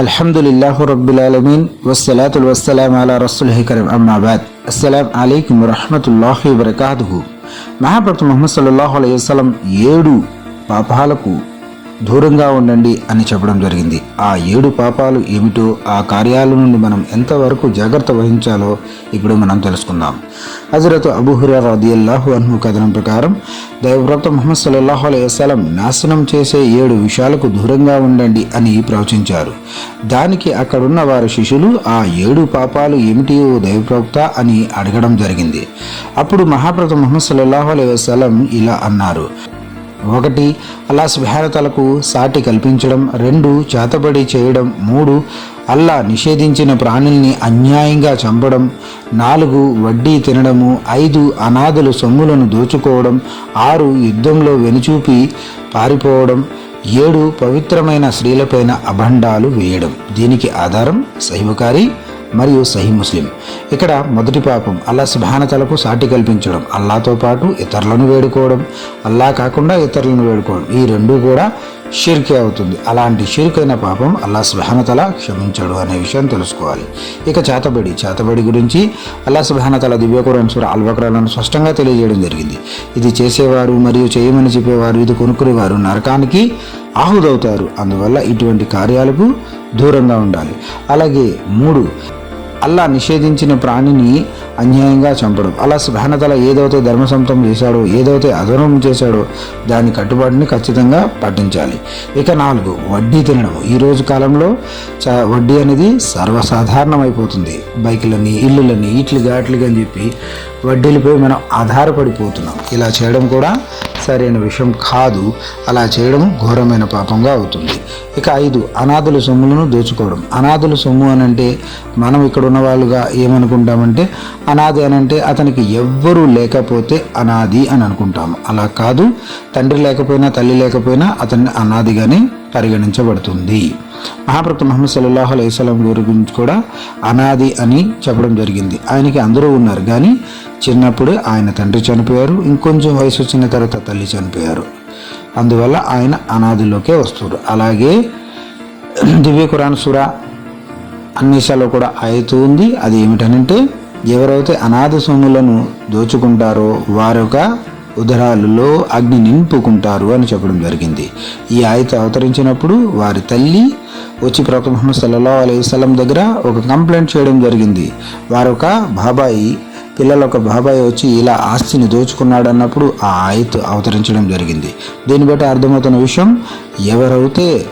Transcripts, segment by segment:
అల్హమ్దులిల్లాహు రబ్బిల్ ఆలమీన్ వస్సలాతుల్ వస్సలాం అలా రసూలిహి కరీం అమ్మాబాద్ అస్సలాం అలైకుం వరహమతుల్లాహి వబర్కాతుహు మహాప్రభు ముహమ్మద్ సల్లల్లాహు అలైహి వసల్లం ఏడు పాపాలకు దూరంగా ఉండండి అని చెప్పడం జరిగింది. ఆ ఏడు పాపాలు ఏమిటో ఆ కార్యాల నుండి మనం ఎంతవరకు జాగ్రత్త వహించాలో ఇప్పుడు మనం తెలుసుకుందాం. హజరత్ అబుహురా రదియల్లాహు అన్హు కథనం ప్రకారం దైవవ్రత ముహమ్మద్ సల్లల్లాహు అలైవలం నాశనం చేసే ఏడు విషయాలకు దూరంగా ఉండండి అని ప్రవచించారు. దానికి అక్కడున్న వారి శిష్యులు ఆ ఏడు పాపాలు ఏమిటియో దైవప్రవక్త అని అడగడం జరిగింది. అప్పుడు మహాప్రత ముహమ్మద్ సల్లాహు అలైవలం ఇలా అన్నారు. ఒకటి అల్లా సుభారతలకు సాటి కల్పించడం రెండు చేతబడి చేయడం మూడు అల్లా నిషేధించిన ప్రాణుల్ని అన్యాయంగా చంపడం నాలుగు వడ్డీ తినడము ఐదు అనాథలు సొమ్ములను దోచుకోవడం ఆరు యుద్ధంలో వెనుచూపి పారిపోవడం ఏడు పవిత్రమైన స్త్రీలపైన అభండాలు వేయడం. దీనికి ఆధారం శైవకారి మరియు సహీ ముస్లిం. ఇక్కడ మొదటి పాపం అల్లా సుభానతలకు సాటి కల్పించడం అల్లాతో పాటు ఇతరులను వేడుకోవడం అల్లా కాకుండా ఇతరులను వేడుకోవడం ఈ రెండూ కూడా షిర్కే అవుతుంది. అలాంటి షిర్కైన పాపం అల్లా సుభానతల క్షమించడు అనే విషయం తెలుసుకోవాలి. ఇక చేతబడి చేతబడి గురించి అల్లా సుభానతల దివ్యకురాన్ సుర అల్వక్రాలను స్పష్టంగా తెలియజేయడం జరిగింది. ఇది చేసేవారు మరియు చేయమని చెప్పేవారు ఇది కొనుక్కునేవారు నరకానికి ఆహుదవుతారు. అందువల్ల ఇటువంటి కార్యాలకు దూరంగా ఉండాలి. అలాగే మూడు అల్లా నిషేధించిన ప్రాణిని అన్యాయంగా చంపడం. అలా సుభానతల ఏదైతే ధర్మసంతం చేశాడో ఏదైతే అధర్మం చేశాడో దాని కట్టుబాటుని ఖచ్చితంగా పాటించాలి. ఇక నాలుగు వడ్డీ తినడం ఈ రోజు కాలంలో వడ్డీ అనేది సర్వసాధారణమైపోతుంది. బైకులని ఇల్లులని ఇట్లు గాట్లుగా అని చెప్పి వడ్డీలపై మనం ఆధారపడిపోతున్నాం. ఇలా చేయడం కూడా సరైన విషయం కాదు. అలా చేయడం ఘోరమైన పాపంగా అవుతుంది. ఇక ఐదు అనాథుల సొమ్ములను దోచుకోవడం. అనాథుల సొమ్ము అనంటే మనం ఇక్కడ ఉన్న వాళ్ళుగా ఏమనుకుంటామంటే అనాథి అని అంటే అతనికి ఎవ్వరూ లేకపోతే అనాది అని అనుకుంటాము. అలా కాదు. తండ్రి లేకపోయినా తల్లి లేకపోయినా అతన్ని అనాదిగానే పరిగణించబడుతుంది. మహాప్రభు మహమ్మద్ సల్లాహు అలైస్లం గారి గురించి కూడా అనాది అని చెప్పడం జరిగింది. ఆయనకి అందరూ ఉన్నారు కానీ చిన్నప్పుడు ఆయన తండ్రి చనిపోయారు ఇంకొంచెం వయసు వచ్చిన తర్వాత తల్లి చనిపోయారు. అందువల్ల ఆయన అనాదిలోకే వస్తారు అలాగే దివ్య ఖురాన్ సుర అన్నిసాలో కూడా అవుతూ ఉంది. అది ఏమిటనంటే ఎవరైతే అనాథ సొమ్ములను దోచుకుంటారో వారొక ఉదరాలలో అగ్ని నింపుకుంటారు అని చెప్పడం జరిగింది. ఈ ఆయత అవతరించినప్పుడు వారి తల్లి వచ్చి ప్రవక్త ముహమ్మద్ సల్లా అలైహి దగ్గర ఒక కంప్లైంట్ చేయడం జరిగింది. వారొక బాబాయి పిల్లల ఒక బాబాయ్ వచ్చి ఇలా ఆస్తిని దోచుకున్నాడు అన్నప్పుడు ఆ ఆయత్ అవతరించడం జరిగింది. దీన్ని బట్టి అర్థమవుతున్న విషయం ఎవరైతే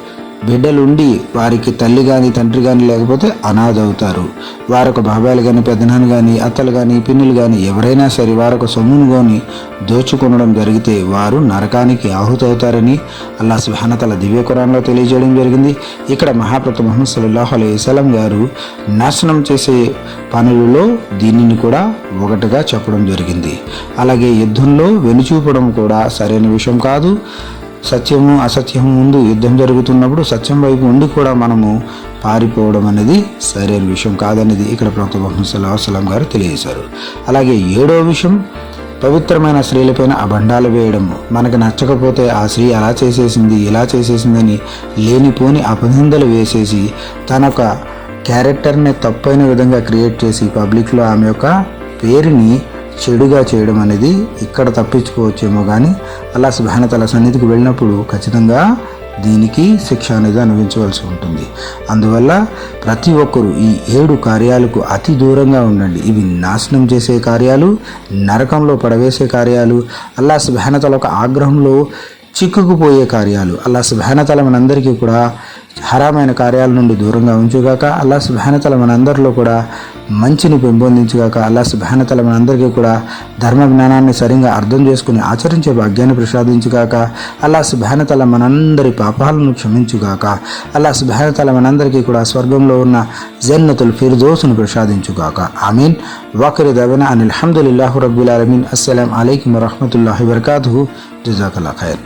బిడ్డలుండి వారికి తల్లి కానీ తండ్రి కానీ లేకపోతే అనాథ అవుతారు వారొక బాబాయిలు కానీ పెద్దనాన్న కానీ అత్తలు కానీ పిన్నులు కానీ ఎవరైనా సరే వారొక సొమ్మును కొని దోచుకొనడం జరిగితే వారు నరకానికి ఆహుతవుతారని అల్లా సుహానతల దివ్య కురాన్లో తెలియజేయడం జరిగింది. ఇక్కడ మహాప్రత మహమ్మద్ సల్లాహు అలై గారు నాశనం చేసే పనులలో దీనిని కూడా ఒకటిగా చెప్పడం జరిగింది. అలాగే యుద్ధంలో వెనుచూపడం కూడా సరైన విషయం కాదు. సత్యము అసత్యము ముందు యుద్ధం జరుగుతున్నప్పుడు సత్యం వైపు ఉండి కూడా మనము పారిపోవడం అనేది సరైన విషయం కాదనేది ఇక్కడ ప్రవక్త మొహమ్మద్ సల్లాహం గారు తెలియజేశారు. అలాగే ఏడో విషయం పవిత్రమైన స్త్రీలపైన అబండాలు వేయడము మనకు నచ్చకపోతే ఆ స్త్రీ అలా చేసేసింది ఇలా చేసేసిందని లేనిపోని అపనిందలు వేసేసి తన యొక్క క్యారెక్టర్ని తప్పైన విధంగా క్రియేట్ చేసి పబ్లిక్లో ఆమె యొక్క పేరుని చెడుగా చేయడం అనేది ఇక్కడ తప్పించుకోవచ్చేమో కానీ అలా సుభానతల సన్నిధికి వెళ్ళినప్పుడు ఖచ్చితంగా దీనికి శిక్ష అనేది అనుభవించవలసి ఉంటుంది. అందువల్ల ప్రతి ఒక్కరూ ఈ ఏడు కార్యాలకు అతి దూరంగా ఉండండి. ఇవి నాశనం చేసే కార్యాలు నరకంలో పడవేసే కార్యాలు అల్లా సుభానతల ఒక ఆగ్రహంలో చిక్కుకుపోయే కార్యాలు అల్లా సుభానతల మనందరికీ కూడా హరామైన కార్యాల నుండి దూరంగా ఉంచుగాక అల్లా సుభానతల మనందరిలో కూడా మంచిని పెంపొందించుగాక అల్లా సుభానతల మనందరికీ కూడా ధర్మ జ్ఞానాన్ని సరిగా అర్థం చేసుకుని ఆచరించే భాగ్యాన్ని ప్రసాదించుగాక అల్లా సుభానతల మనందరి పాపాలను క్షమించుగాక అల్లా సుభానతల మనందరికీ కూడా స్వర్గంలో ఉన్న జన్నతుల్ ఫిర్దోసును ప్రసాదించుగాక. ఆమీన్. వాకరి దవన అనిల్ అల్హమ్దుల్లాహు రబ్బుల్ అలమీన్ అస్సలం అయికం వరహమతుల్లాహి వరకాతు జజాకల్లా ఖైర్.